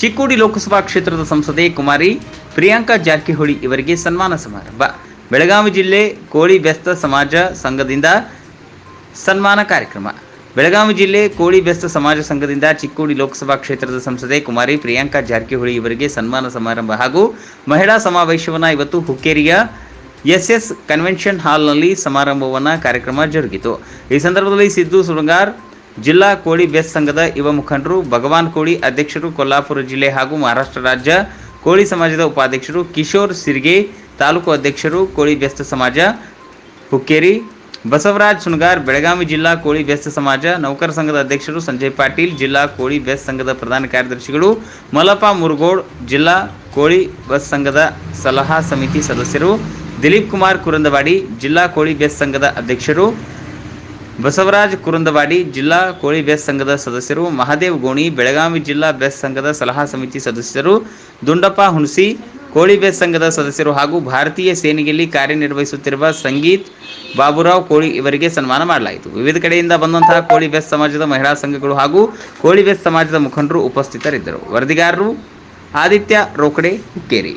ಚಿಕ್ಕೋಡಿ ಲೋಕಸಭಾ ಕ್ಷೇತ್ರದ ಸಂಸದೆ ಕುಮಾರಿ ಪ್ರಿಯಾಂಕಾ ಜಾರಕಿಹೊಳಿ ಇವರಿಗೆ ಸನ್ಮಾನ ಸಮಾರಂಭ. ಬೆಳಗಾವಿ ಜಿಲ್ಲೆ ಕೋಳಿ ಬೆಸ್ತ ಸಮಾಜ ಸಂಘದಿಂದ ಸನ್ಮಾನ ಕಾರ್ಯಕ್ರಮ. ಬೆಳಗಾವಿ ಜಿಲ್ಲೆ ಕೋಳಿ ಬೆಸ್ತ ಸಮಾಜ ಸಂಘದಿಂದ ಚಿಕ್ಕೋಡಿ ಲೋಕಸಭಾ ಕ್ಷೇತ್ರದ ಸಂಸದೆ ಕುಮಾರಿ ಪ್ರಿಯಾಂಕಾ ಜಾರಕಿಹೊಳಿ ಇವರಿಗೆ ಸನ್ಮಾನ ಸಮಾರಂಭ ಹಾಗೂ ಮಹಿಳಾ ಸಮಾವೇಶವನ್ನು ಇವತ್ತು ಹುಕ್ಕೇರಿಯ ಎಸ್ಎಸ್ ಕನ್ವೆನ್ಷನ್ ಹಾಲ್ನಲ್ಲಿ ಸಮಾರಂಭವನ್ನು ಕಾರ್ಯಕ್ರಮ ಜರುಗಿತು. ಈ ಸಂದರ್ಭದಲ್ಲಿ ಸಿದ್ದು ಸುರಂಗಾರ್ ಜಿಲ್ಲಾ ಕೋಳಿ ಬೆಸ್ ಸಂಘದ ಯುವ ಮುಖಂಡರು, ಭಗವಾನ್ ಕೋಳಿ ಅಧ್ಯಕ್ಷರು, ಕೊಲ್ಲಾಪುರ ಜಿಲ್ಲೆ ಹಾಗೂ ಮಹಾರಾಷ್ಟ್ರ ರಾಜ್ಯ ಕೋಳಿ ಸಮಾಜದ ಉಪಾಧ್ಯಕ್ಷರು ಕಿಶೋರ್ ಸಿರ್ಗೆ, ತಾಲೂಕು ಅಧ್ಯಕ್ಷರು ಕೋಳಿ ಬೆಸ್ತ ಸಮಾಜ ಹುಕ್ಕೇರಿ, ಬಸವರಾಜ್ ಸುಣಗಾರ್ ಬೆಳಗಾವಿ ಜಿಲ್ಲಾ ಕೋಳಿ ಬೆಸ್ತ ಸಮಾಜ, ನೌಕರ ಸಂಘದ ಅಧ್ಯಕ್ಷರು ಸಂಜಯ್ ಪಾಟೀಲ್, ಜಿಲ್ಲಾ ಕೋಳಿ ಬೆಸ್ ಸಂಘದ ಪ್ರಧಾನ ಕಾರ್ಯದರ್ಶಿಗಳು ಮಲಪ ಮುರುಗೋಡ್, ಜಿಲ್ಲಾ ಕೋಳಿ ಬಸ್ ಸಂಘದ ಸಲಹಾ ಸಮಿತಿ ಸದಸ್ಯರು ದಿಲೀಪ್ ಕುಮಾರ್ ಕುರಂದವಾಡಿ, ಜಿಲ್ಲಾ ಕೋಳಿ ಬೆಸ್ ಸಂಘದ ಅಧ್ಯಕ್ಷರು ಬಸವರಾಜ್ ಕುರುಂದವಾಡಿ ಜಿಲ್ಲಾ ಕೋಳಿ ಬೆಸ್ ಸಂಘದ ಸದಸ್ಯರು, ಮಹಾದೇವ್ ಗೋಣಿ, ಬೆಳಗಾವಿ ಜಿಲ್ಲಾ ಬೆಸ್ ಸಂಘದ ಸಲಹಾ ಸಮಿತಿ ಸದಸ್ಯರು, ದುಂಡಪ್ಪ ಹುಣಸಿ, ಕೋಳಿ ಬೆಸ್ ಸಂಘದ ಸದಸ್ಯರು ಹಾಗೂ ಭಾರತೀಯ ಸೇನೆಯಲ್ಲಿ ಕಾರ್ಯನಿರ್ವಹಿಸುತ್ತಿರುವ ಸಂಗೀತ್ ಬಾಬುರಾವ್ ಕೋಳಿ ಇವರಿಗೆ ಸನ್ಮಾನ ಮಾಡಲಾಯಿತು. ವಿವಿಧ ಕಡೆಯಿಂದ ಬಂದಂತಹ ಕೋಳಿ ಬೆಸ್ ಸಮಾಜದ ಮಹಿಳಾ ಸಂಘಗಳು ಹಾಗೂ ಕೋಳಿ ಬೆಸ್ ಸಮಾಜದ ಮುಖಂಡರು ಉಪಸ್ಥಿತರಿದ್ದರು. ವರದಿಗಾರರು ಆದಿತ್ಯ ರೋಕಡೆ, ಹುಕ್ಕೇರಿ.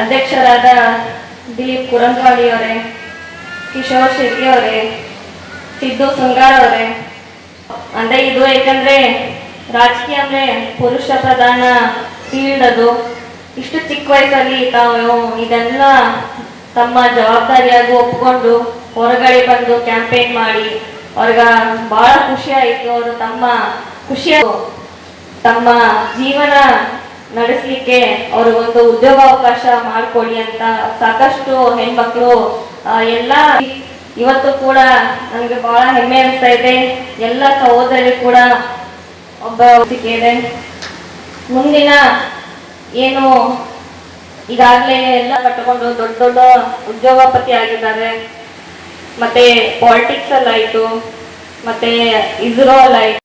ಅಧ್ಯಕ್ಷರಾದ ದಿಲೀಪ್ ಕುರಂದ್ವಾಡಿ ಅವರೇ ಕಿಶೋರ್ ಶೆಟ್ಟಿ ಅವರೇ, ಸಿದ್ದು ಸುಂಗಾರ್ ಅವರೇ. ಅಂದ್ರೆ ಇದು ಯಾಕಂದ್ರೆ ರಾಜಕೀಯ ಅಂದ್ರೆ ಪುರುಷ ಪ್ರಧಾನ ಫೀಲ್ಡ್ ಅದು ಇಷ್ಟು ಚಿಕ್ಕ ವಯಸ್ಸಲ್ಲಿ ತಾವು ಇದೆಲ್ಲ ತಮ್ಮ ಜವಾಬ್ದಾರಿಯಾಗಿ ಒಪ್ಕೊಂಡು ಹೊರಗಡೆ ಬಂದು ಕ್ಯಾಂಪೇನ್ ಮಾಡಿ, ಅವ್ರಿಗ ಬಹಳ ಖುಷಿ ಆಯಿತು. ಅವರು ತಮ್ಮ ಖುಷಿಯ ತಮ್ಮ ಜೀವನ ನಡೆಸಲಿಕ್ಕೆ ಅವ್ರಿಗೊಂದು ಉದ್ಯೋಗಾವಕಾಶ ಮಾಡಿಕೊಡಿ ಅಂತ ಸಾಕಷ್ಟು ಹೆಣ್ಮಕ್ಳು ಎಲ್ಲ ಇವತ್ತು ಕೂಡ ನನಗೆ ಬಹಳ ಹೆಮ್ಮೆ ಅನಿಸ್ತಾ ಇದೆ. ಎಲ್ಲ ಸಹೋದರಿ ಕೂಡ ಒಬ್ಬ ಇದೆ ಮುಂದಿನ ಏನು ಈಗಾಗಲೇ ಎಲ್ಲ ಕಟ್ಟಿಕೊಂಡು ದೊಡ್ಡ ದೊಡ್ಡ ಉದ್ಯೋಗಪತಿ ಆಗಿದ್ದಾರೆ. ಮತ್ತೆ ಪಾಲಿಟಿಕ್ಸ್ ಅಲ್ಲಾಯ್ತು. ಮತ್ತೆ ಇಸ್ರೋ ಅಲ್ಲಾಯ್ತು